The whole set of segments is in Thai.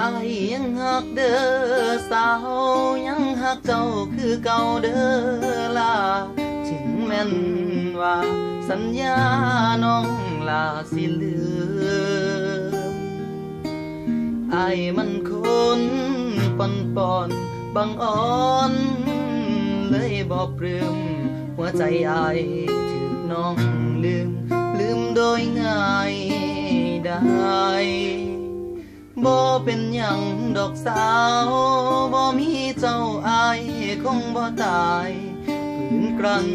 อายยังหักเด้อสาวยังหักเจ้าคือเก่าเด้อล่ะถึงแม่นว่าสัญญาน้องลาสิลืมอายมันคนปอนปอนบังอ่อนเลยบอกปลื้มหัวใจอายถึกน้องลืม ลืมโดยง่ายได้ บ่เป็นหยังดอกสาวบ่มีเจ้าอายคงบ่ตายฝืนกลั้น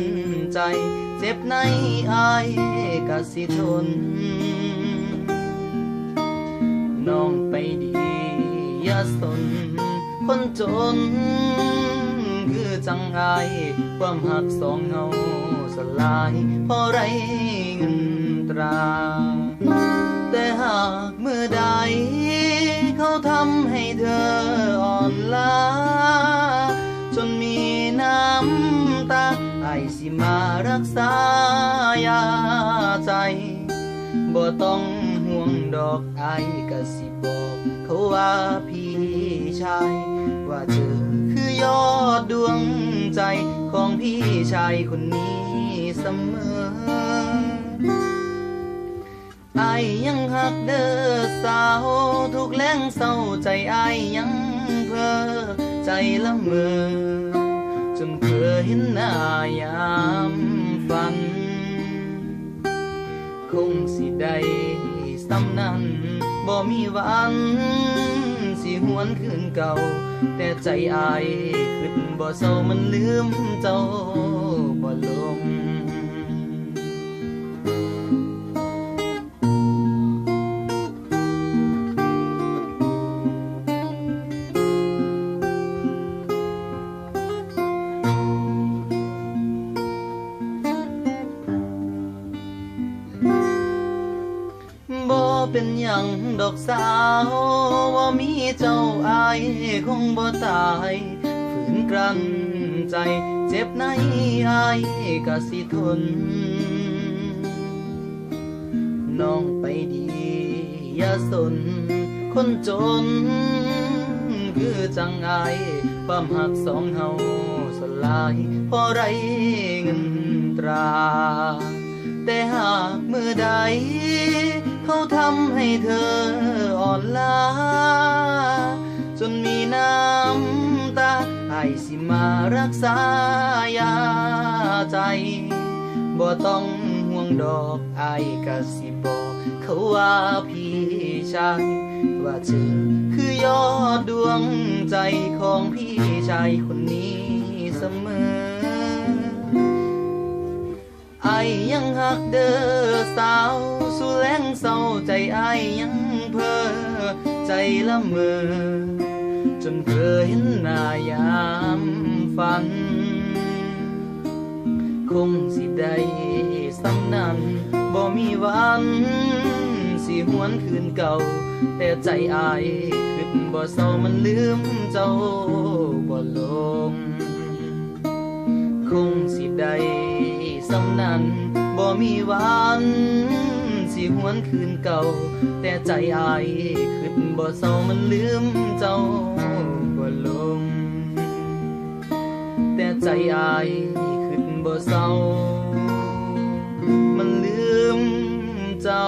ใจ เจ็บในอายกะสิทน น้องไปดีอย่าสน คนจน คือจังอายความหักสองเงาสลายเพราะไรเงินตรา แต่หากเมื่อใด ออ่อนล้าจนมีน้ำตาไอสิมารักษายาใจบ่ต้องห่วงดอกไอก็สิบอกเขาว่าพี่ชาย ว่าเธอคือยอดดวงใจของพี่ชายคนนี้เสมอ ไอายยังหักเด้อสาวทุกแรงเศร้าใจไอายยังเพ้อใจละเมอจนเพื่อเห็นหน้ายามฝัน คงสิได้สำนั้นบ่มีวันสิหวนคืนเก่า แต่ใจอายขึ้นบ่เศร้ามันลืมเจ้าบ่ลง เป็นหยังดอกสาวว่ามีเจ้าอายคงบ่ตายฝืนกลั้นใจเจ็บในอายก็สิทน น้องไปดีอย่าสน คนจน คือจังอายความหักสองเฮาสลายพราะไรเงินตรา แต่หากเมื่อใด เขาทำให้เธออ่อนล้า จนมีน้ำตาไอสิมารักษายาใจ บ่ต้องห่วงดอกไอกะสิบอกเขาว่าพี่ชายว่าเธอคือยอดดวงใจของพี่ชายคนนี้เสมอ อายยังหักเด้อสาวสู่แรงเศร้าใจไอายยังเพ้อใจละเมอจนเคยเห็นหน้ายามฝัน คงสิได้สำนั้นบ่มีวันสิหวนคืนเก่า แต่ใจอายคิดบ่เศร้ามันลืมเจ้าบ่ลงคง มีวันสิหวนคืนเก่า แต่ใจอายขึ้นบ่เศร้ามันลืมเจ้าบ่ลง แต่ใจอายขึ้นบ่เศร้ามันลืมเจ้า